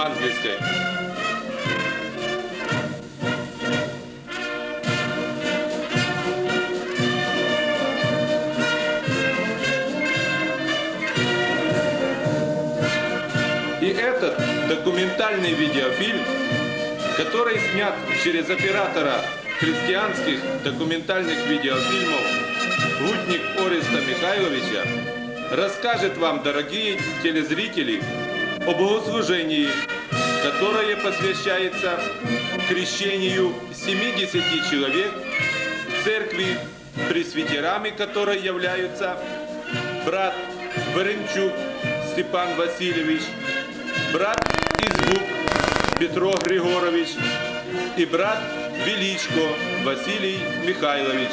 евангельской. И этот документальный видеофильм, который снят через оператора христианских документальных видеофильмов Гутник Ореста Михайловича, расскажет вам, дорогие телезрители, о богослужении, которое посвящается крещению 70 человек в церкви, пресвитерами которой являются брат Веренчук Степан Васильевич, брат Избук Петро Григорович и брат Величко Василий Михайлович.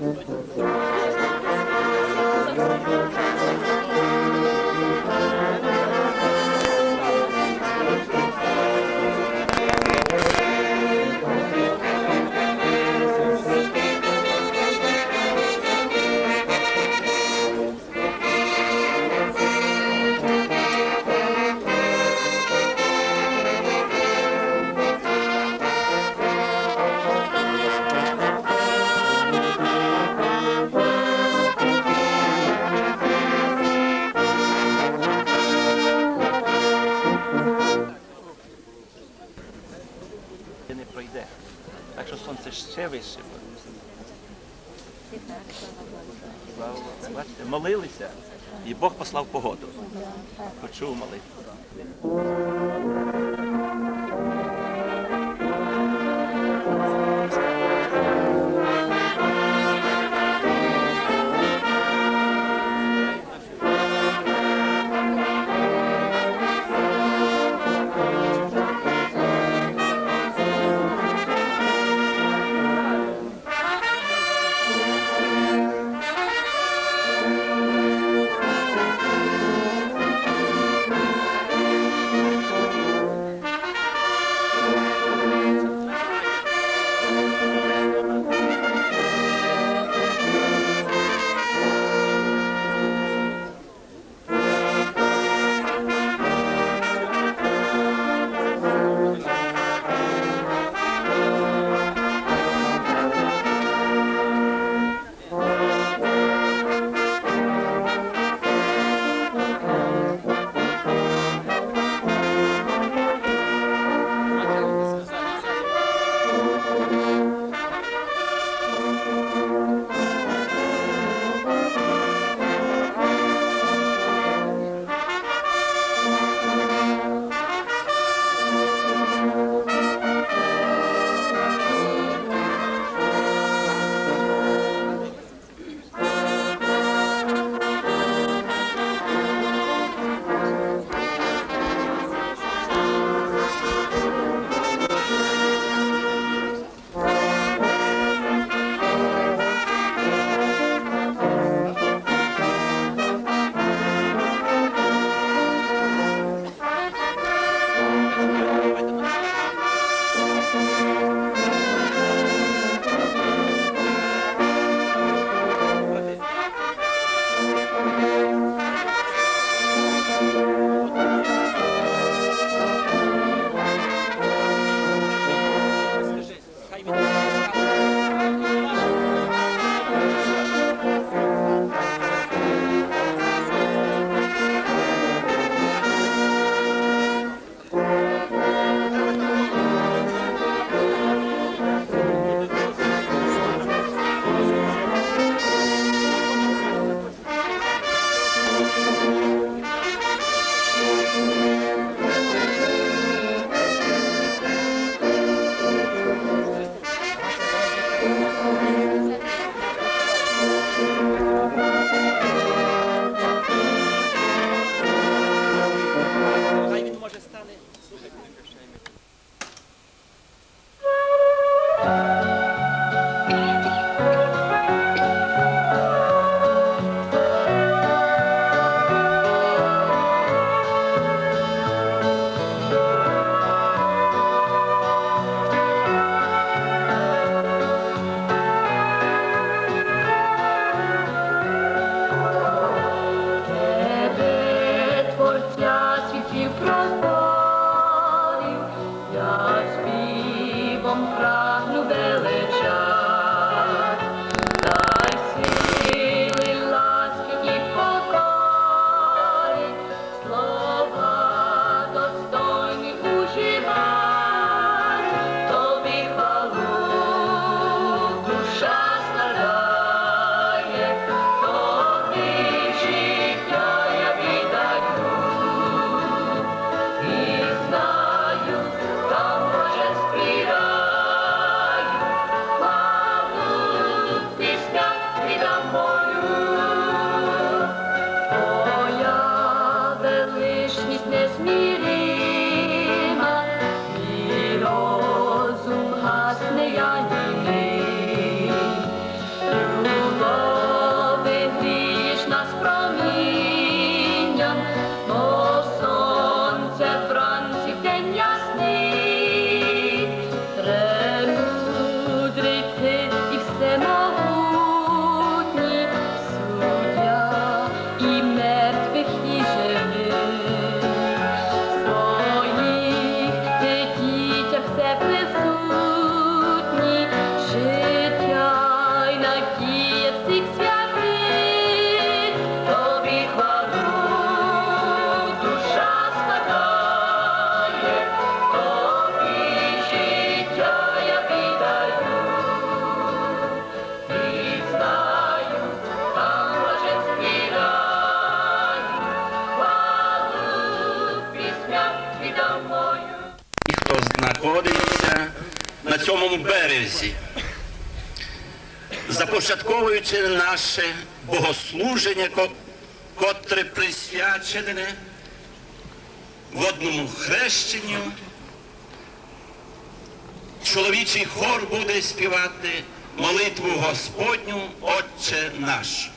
Не Слава Бачите, молилися, і Бог послав погоду. Почув молитву. лівому березі, започатковуючи наше богослуження, котре присвячене водному хрещенню, чоловічий хор буде співати молитву Господню, Отче наш.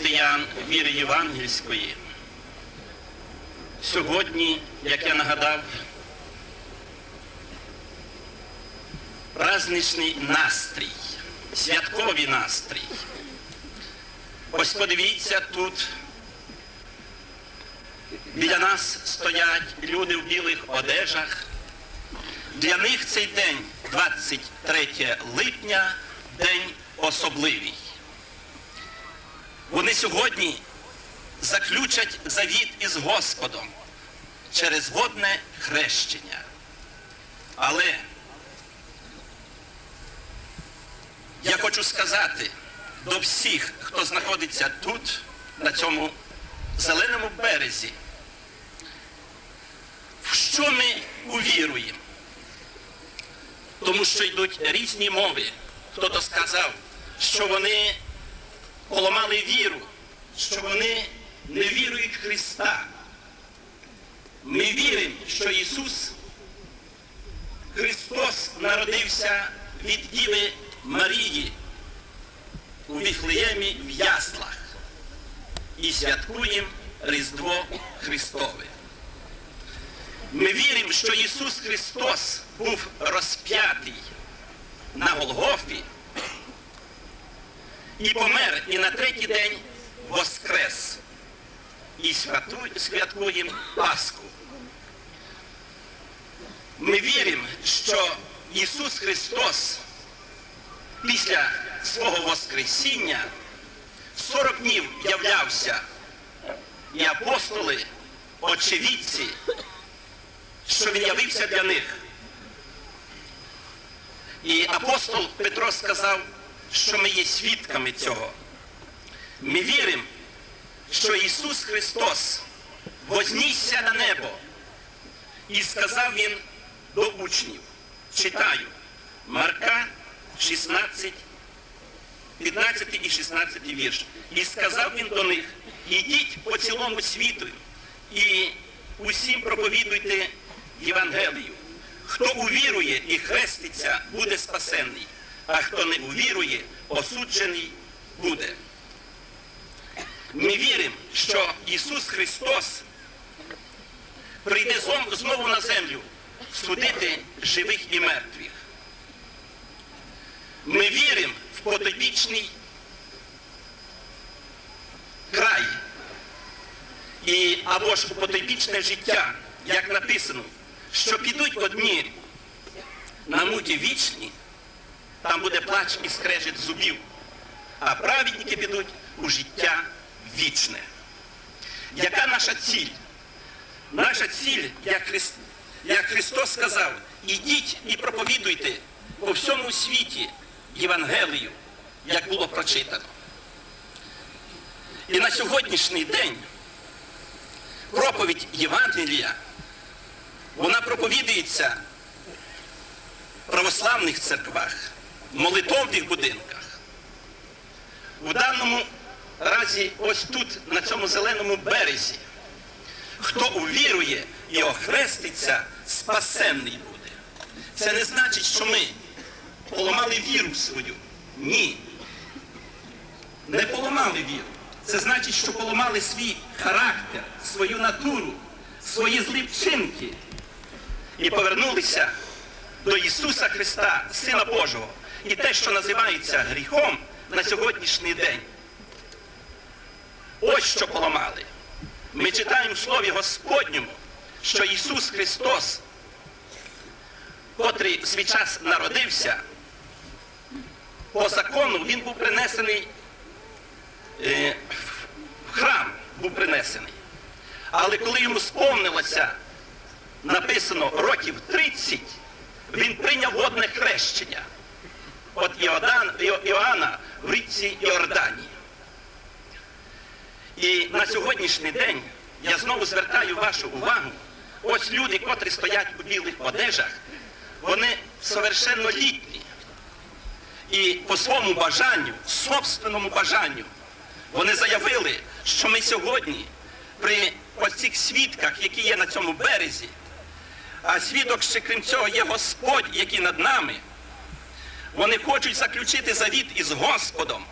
Християн віри євангельської. Сьогодні, як я нагадав, праздничний настрій, святковий настрій. Ось подивіться тут. Біля нас стоять люди в білих одежах. Для них цей день, 23 липня, день особливий. Вони сьогодні заключать завіт із Господом через водне хрещення. Але я хочу сказати до всіх, хто знаходиться тут, на цьому зеленому березі, в що ми увіруємо. Тому що йдуть різні мови. Хто-то сказав, що вони поламали віру, що вони не вірують Христа. Ми віримо, що Ісус Христос народився від Діви Марії у Віфлеємі в яслах і святкуємо Різдво Христове. Ми віримо, що Ісус Христос був розп'ятий на Голгофі і помер, і на третій день воскрес. І святкуємо Пасху. Ми віримо, що Ісус Христос після свого Воскресіння 40 днів являвся, і апостоли, очевидці, що він явився для них. І апостол Петро сказав, що ми є свідками цього. Ми віримо, що Ісус Христос вознісся на небо. І сказав він до учнів, читаю, Марка 16, 15 і 16 вірш. І сказав він до них, ідіть по цілому світу і усім проповідуйте Євангелію. Хто увірує і хреститься, буде спасенний, а хто не увірує, осуджений буде. Ми віримо, що Ісус Христос прийде знову на землю судити живих і мертвих. Ми віримо в потойбічний край і або ж у потойбічне життя, як написано, що підуть одні на муті вічні, там буде плач і скрежет зубів, а праведники підуть у життя вічне. Яка наша ціль? Наша ціль, як, Христ, як Христос сказав, ідіть і проповідуйте по всьому світі Євангелію, як було прочитано. І на сьогоднішній день проповідь Євангелія, вона проповідується в православних церквах, в молитовних будинках. У даному разі, ось тут, на цьому зеленому березі, хто увірує і охреститься, спасенний буде. Це не значить, що ми поламали віру свою. Ні. Не поламали віру. Це значить, що поламали свій характер, свою натуру, свої злі вчинки і повернулися до Ісуса Христа, Сина Божого. І те, що називається гріхом на сьогоднішній день. Ось що поламали. Ми читаємо в Слові Господньому, що Ісус Христос, котрий свій час народився, по закону Він був принесений е, в храм, був принесений. Але коли йому сповнилося, написано років 30, він прийняв водне хрещення Іо- Іоанна в річці Іордані. І на сьогоднішній день я знову звертаю вашу увагу. Ось люди, котрі стоять у білих одежах, вони совершенно літні. І по своєму бажанню, собственному бажанню, вони заявили, що ми сьогодні при ось цих свідках, які є на цьому березі, а свідок ще крім цього є Господь, який над нами, вони хочуть заключити завіт із Господом,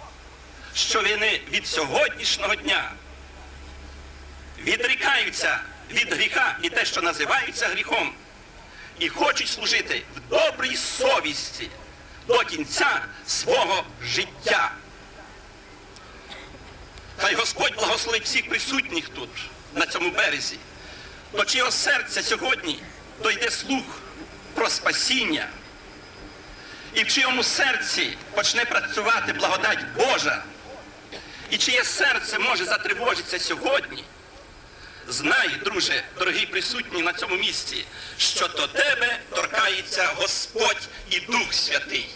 що вони від сьогоднішнього дня відрікаються від гріха і те, що називається гріхом, і хочуть служити в добрій совісті до кінця свого життя. Хай Господь благословить всіх присутніх тут, на цьому березі, до чого серця сьогодні дойде слух про спасіння, і в чиєму серці почне працювати благодать Божа, і чиє серце може затривожитися сьогодні. Знай, друже, дорогий присутній на цьому місці, що до тебе торкається Господь і Дух Святий.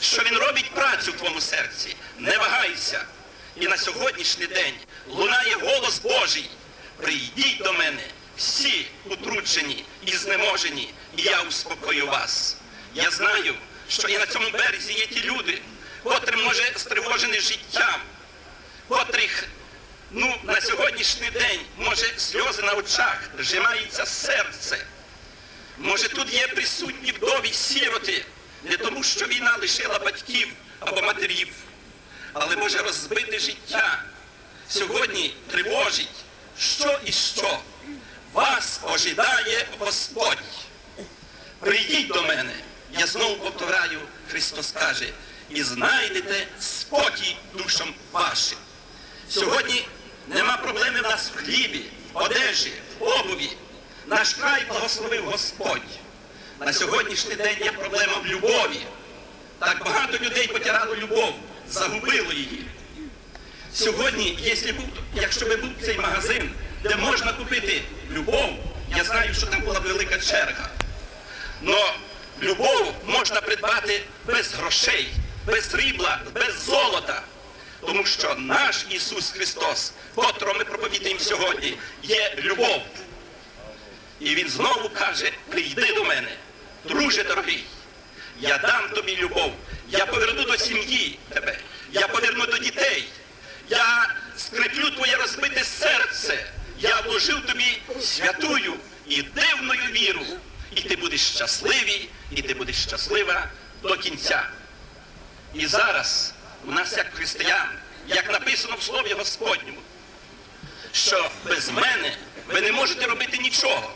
Що Він робить працю в твоєму серці. Не вагайся. І на сьогоднішній день лунає голос Божий. Прийдіть до мене, всі утруджені і знеможені, і я успокою вас. Я знаю, що і на цьому березі є ті люди, котрим може стривожений життям, котрих ну, на сьогоднішній день, може, сльози на очах, зжимається серце. Може, тут є присутні вдові сіроти, не тому, що війна лишила батьків або матерів, але може розбити життя. Сьогодні тривожить, що і що. Вас ожидає Господь. Прийдіть до мене. Я знову повторяю, Христос каже, і знайдете спокій душам вашим. Сьогодні нема проблеми в нас в хлібі, одежі, обуві. Наш край благословив Господь. На сьогоднішній день є проблема в любові. Так багато людей потирало любов, загубило її. Сьогодні, якщо, був, би був цей магазин, де можна купити любов, я знаю, що там була велика черга. Но любов можна придбати без грошей, без срібла, без золота. Тому що наш Ісус Христос, котрого ми проповідуємо сьогодні, є любов. І Він знову каже, прийди до мене, друже дорогий, я дам тобі любов, я поверну до сім'ї тебе, я поверну до дітей, я скріплю твоє розбите серце, я вложив тобі святую і дивною віру, і ти будеш щасливий, і ти будеш щаслива до кінця. І зараз у нас, як християн, як написано в Слові Господньому, що без мене ви не можете робити нічого.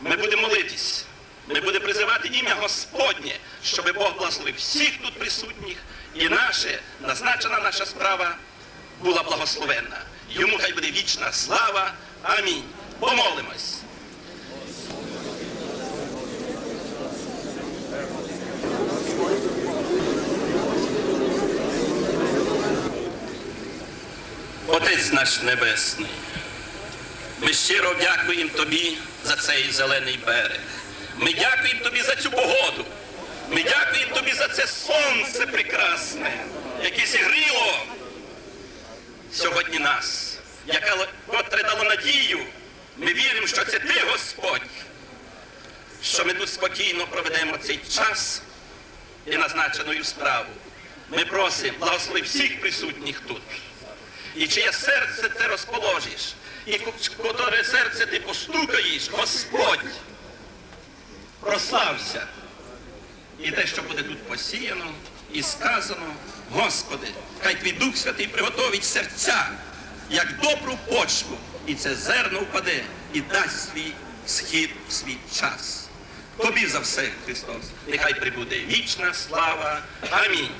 Ми будемо молитись, ми будемо призивати ім'я Господнє, щоб Бог благословив всіх тут присутніх, і наше, назначена наша справа була благословенна. Йому хай буде вічна слава. Амінь. Помолимось. Отець наш Небесний, ми щиро дякуємо Тобі за цей зелений берег. Ми дякуємо Тобі за цю погоду. Ми дякуємо Тобі за це сонце прекрасне, яке зігріло сьогодні нас, яке котре дало надію. Ми віримо, що це Ти, Господь, що ми тут спокійно проведемо цей час і назначеною справу. Ми просимо, благослови всіх присутніх тут. І чиє серце ти розположиш, і котре серце ти постукаєш, Господь, прослався. І те, що буде тут посіяно і сказано, Господи, хай твій Дух Святий приготовить серця, як добру почву, і це зерно впаде і дасть свій схід в свій час. Тобі за все, Христос, нехай прибуде вічна слава. Амінь.